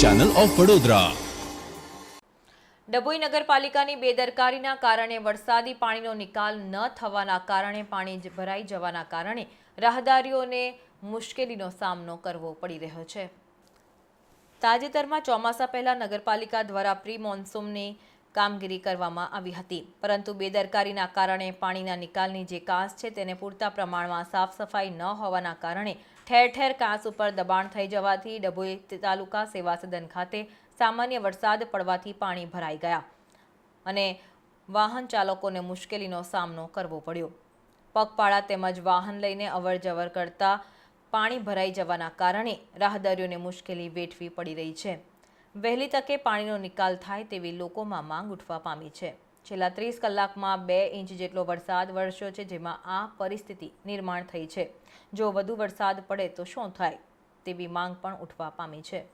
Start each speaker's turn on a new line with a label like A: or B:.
A: Channel of Vadodara
B: Dabhoi નગરપાલિકાની બેદરકારીના કારણે વરસાદી પાણીનો નિકાલ ન થવાના કારણે પાણી ભરાઈ જવાના કારણે રાહદારીઓને મુશ્કેલીનો સામનો કરવો પડી રહ્યો છે. તાજેતરમાં ચોમાસા પહેલા નગરપાલિકા દ્વારા પ્રી મોન્સૂનની કામગીરી કરવામાં આવી હતી. પરંતુ બેદરકારીના કારણે પાણીના નિકાલની જે કાંસ છે તેને પૂરતા પ્રમાણમાં સાફ સફાઈ ન હોવાના કારણે ઠેર ઠેર કાંસ ઉપર દબાણ થઈ જવાથી ડભોઈ તાલુકા સેવા સદન ખાતે સામાન્ય વરસાદ પડવાથી પાણી ભરાઈ ગયા અને વાહન ચાલકોને મુશ્કેલીનો સામનો કરવો પડ્યો. પગપાળા તેમજ વાહન લઈને અવરજવર કરતા પાણી ભરાઈ જવાના કારણે રાહદારીઓને મુશ્કેલી વેઠવી પડી રહી છે. વહેલી તકે પાણીનો નિકાલ થાય તેવી લોકોમાં માંગ ઉઠવા પામી છે. છેલ્લા ત્રીસ કલાકમાં બે ઇંચ જેટલો વરસાદ વરસ્યો છે, જેમાં આ પરિસ્થિતિ નિર્માણ થઈ છે. જો વધુ વરસાદ પડે તો શું થાય તેવી માંગ પણ ઉઠવા પામી છે.